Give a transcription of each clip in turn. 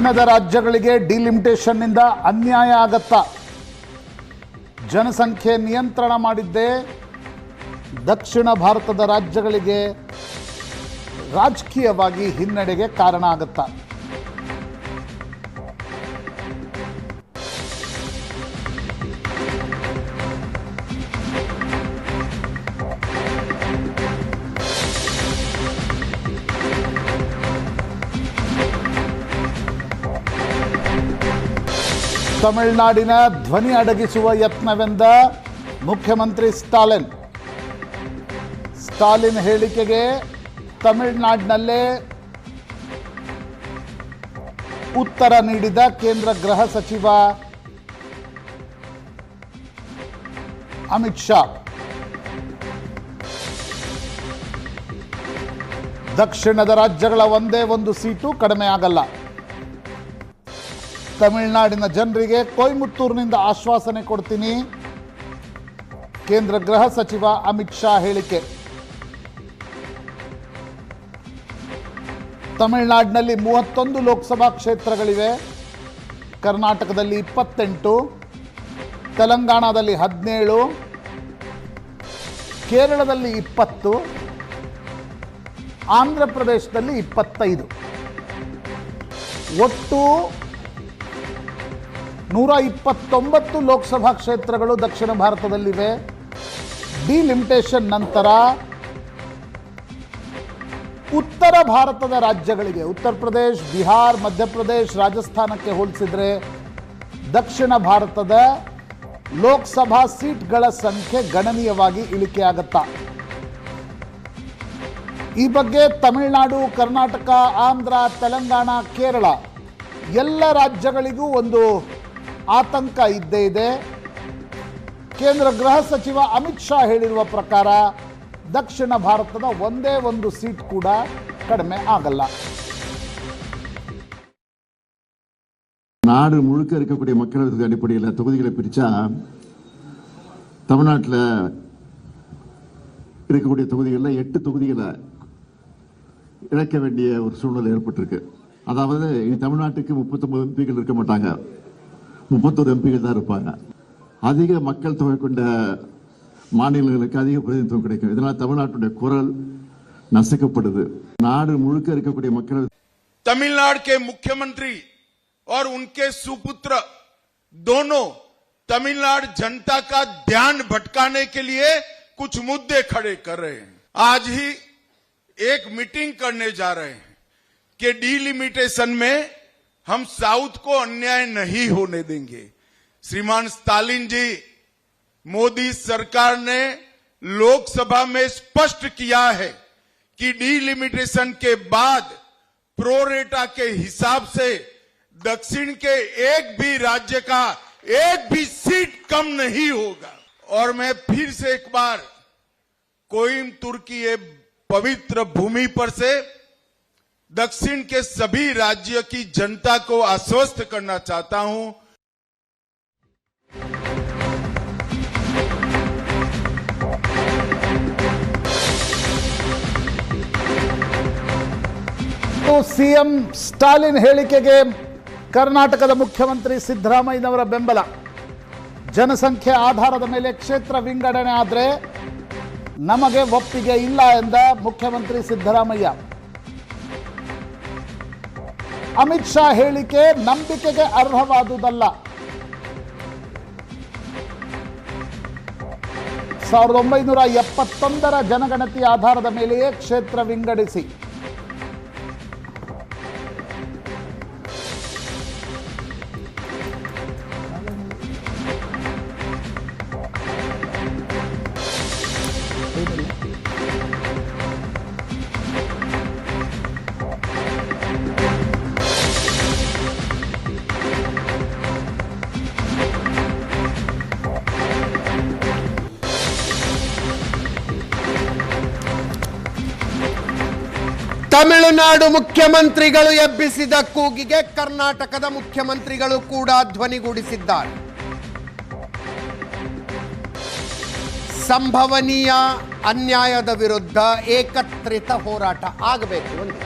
ದಕ್ಷಿಣದ ರಾಜ್ಯಗಳಿಗೆ ಡಿಲಿಮಿಟೇಷನ್ನಿಂದ ಅನ್ಯಾಯ ಆಗತ್ತಾ? ಜನಸಂಖ್ಯೆ ನಿಯಂತ್ರಣ ಮಾಡಿದ್ದೇ ದಕ್ಷಿಣ ಭಾರತದ ರಾಜ್ಯಗಳಿಗೆ ರಾಜಕೀಯವಾಗಿ ಹಿನ್ನಡೆಗೆ ಕಾರಣ ಆಗತ್ತಾ? ತಮಿಳುನಾಡಿನ ಧ್ವನಿ ಅಡಗಿಸುವ ಯತ್ನವೆಂದ ಮುಖ್ಯಮಂತ್ರಿ ಸ್ಟಾಲಿನ್. ಸ್ಟಾಲಿನ್ ಹೇಳಿಕೆಗೆ ತಮಿಳುನಾಡಿನಲ್ಲೇ ಉತ್ತರ ನೀಡಿದ ಕೇಂದ್ರ ಗೃಹ ಸಚಿವ ಅಮಿತ್ ಶಾ. ದಕ್ಷಿಣದ ರಾಜ್ಯಗಳ ಒಂದೇ ಒಂದು ಸೀಟು ಕಡಿಮೆ ಆಗಲ್ಲ. ತಮಿಳುನಾಡಿನ ಜನರಿಗೆ ಕೊಯಮತ್ತೂರಿನಿಂದ ಆಶ್ವಾಸನೆ ಕೊಡ್ತೀನಿ. ಕೇಂದ್ರ ಗೃಹ ಸಚಿವ ಅಮಿತ್ ಶಾ ಹೇಳಿಕೆ. ತಮಿಳುನಾಡಿನಲ್ಲಿ ಮೂವತ್ತೊಂದು ಲೋಕಸಭಾ ಕ್ಷೇತ್ರಗಳಿವೆ. ಕರ್ನಾಟಕದಲ್ಲಿ ಇಪ್ಪತ್ತೆಂಟು. ತೆಲಂಗಾಣದಲ್ಲಿ ಹದಿನೇಳು. ಕೇರಳದಲ್ಲಿ ಇಪ್ಪತ್ತು. ಆಂಧ್ರ ಪ್ರದೇಶದಲ್ಲಿ ಇಪ್ಪತ್ತೈದು. ಒಟ್ಟು ನೂರ ಇಪ್ಪತ್ತೊಂಬತ್ತು ಲೋಕಸಭಾ ಕ್ಷೇತ್ರಗಳು ದಕ್ಷಿಣ ಭಾರತದಲ್ಲಿವೆ. ಡಿಲಿಮಿಟೇಷನ್ ನಂತರ ಉತ್ತರ ಭಾರತದ ರಾಜ್ಯಗಳಿಗೆ, ಉತ್ತರ ಪ್ರದೇಶ್, ಬಿಹಾರ್ ಮಧ್ಯಪ್ರದೇಶ್ ರಾಜಸ್ಥಾನಕ್ಕೆ ಹೋಲಿಸಿದರೆ ದಕ್ಷಿಣ ಭಾರತದ ಲೋಕಸಭಾ ಸೀಟ್ಗಳ ಸಂಖ್ಯೆ ಗಣನೀಯವಾಗಿ ಇಳಿಕೆ ಆಗುತ್ತಾ. ಈ ಬಗ್ಗೆ ತಮಿಳುನಾಡು, ಕರ್ನಾಟಕ, ಆಂಧ್ರ, ತೆಲಂಗಾಣ, ಕೇರಳ ಎಲ್ಲ ರಾಜ್ಯಗಳಿಗೂ ಒಂದು ಆತಂಕ ಇದ್ದೇ ಇದೆ ಕೇಂದ್ರ ಗೃಹ ಸಚಿವ ಅಮಿತ್ ಶಾ ಹೇಳಿರುವ ಪ್ರಕಾರ ದಕ್ಷಿಣ ಭಾರತದ ಒಂದೇ ಒಂದು ಸೀಟ್ ಕೂಡ ಕಡಿಮೆ ಆಗಲ್ಲ நாடு முழுக்க இருக்கக்கூடிய மக்கள் அடிப்படையில் தொகுதிகளை பிரிச்சா தமிழ்நாட்டில் இருக்கக்கூடிய தொகுதிகளில் எட்டு தொகுதிகளை இழக்க வேண்டிய ஒரு சூழ்நிலை ஏற்பட்டிருக்கு அதாவது இனி தமிழ்நாட்டுக்கு முப்பத்தொன்பது எம்பிகள் இருக்க மாட்டாங்க முப்பத்தொரு எம்பிகள் தான் இருப்பாங்க அதிக மக்கள் தொகை கொண்ட மாநிலங்களுக்கு அதிக பிரதிநிதித்துவம் கிடைக்கும் இதனால் தமிழ்நாட்டுடைய குரல் நசுக்கப்படுது நாடு முழுக்க இருக்கக்கூடிய மக்கள் तमिलनाडु के मुख्यमंत्री और उनके सुपुत्र दोनों तमिलनाडु जनता का ध्यान भटकाने के लिए कुछ मुद्दे खड़े कर रहे हैं आज ही एक मीटिंग करने जा रहे हैं कि डीलिमिटेशन में हम साउथ को अन्याय नहीं होने देंगे। श्रीमान स्टालिन जी, मोदी सरकार ने लोकसभा में स्पष्ट किया है कि डीलिमिटेशन के बाद प्रोरेटा के हिसाब से दक्षिण के एक भी राज्य का एक भी सीट कम नहीं होगा। और मैं फिर से एक बार कोइमतूर की ये पवित्र भूमि पर से दक्षिण के सभी राज्य की जनता को आश्वस्त करना चाहता हूं ಸಿಎಂ ಸ್ಟಾಲಿನ್ ಹೇಳಿಕೆಗೆ ಕರ್ನಾಟಕದ ಮುಖ್ಯಮಂತ್ರಿ ಸಿದ್ದರಾಮಯ್ಯನವರ ಬೆಂಬಲ ಜನಸಂಖ್ಯೆ ಆಧಾರದ ಮೇಲೆ ಕ್ಷೇತ್ರ ವಿಂಗಡಣೆ ಆದರೆ ನಮಗೆ ಒಪ್ಪಿಗೆ ಇಲ್ಲ ಎಂದ ಮುಖ್ಯಮಂತ್ರಿ ಸಿದ್ದರಾಮಯ್ಯ ಅಮಿತ್ ಶಾ ಹೇಳಿಕೆ ನಂಬಿಕೆಗೆ ಅರ್ಹವಾದುದಲ್ಲ. ಸಾವಿರದ ಒಂಬೈನೂರ ಎಪ್ಪತ್ತೊಂದರ ಜನಗಣತಿ ಆಧಾರದ ಮೇಲೆಯೇ ಕ್ಷೇತ್ರ ವಿಂಗಡಿಸಿ. ತಮಿಳುನಾಡು ಮುಖ್ಯಮಂತ್ರಿಗಳು ಎಬ್ಬಿಸಿದ ಕೂಗಿಗೆ ಕರ್ನಾಟಕದ ಮುಖ್ಯಮಂತ್ರಿಗಳು ಕೂಡ ಧ್ವನಿಗೂಡಿಸಿದ್ದಾರೆ. ಸಂಭವನೀಯ ಅನ್ಯಾಯದ ವಿರುದ್ಧ ಏಕತ್ರಿತ ಹೋರಾಟ ಆಗಬೇಕು ಅಂತ.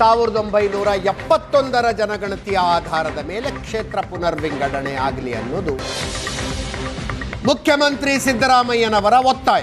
ಸಾವಿರದ ಒಂಬೈನೂರ ಎಪ್ಪತ್ತೊಂದರ ಜನಗಣತಿಯ ಆಧಾರದ ಮೇಲೆ ಕ್ಷೇತ್ರ ಪುನರ್ವಿಂಗಡಣೆ ಆಗಲಿ ಅನ್ನೋದು ಮುಖ್ಯಮಂತ್ರಿ ಸಿದ್ದರಾಮಯ್ಯನವರ ಒತ್ತಾಯ.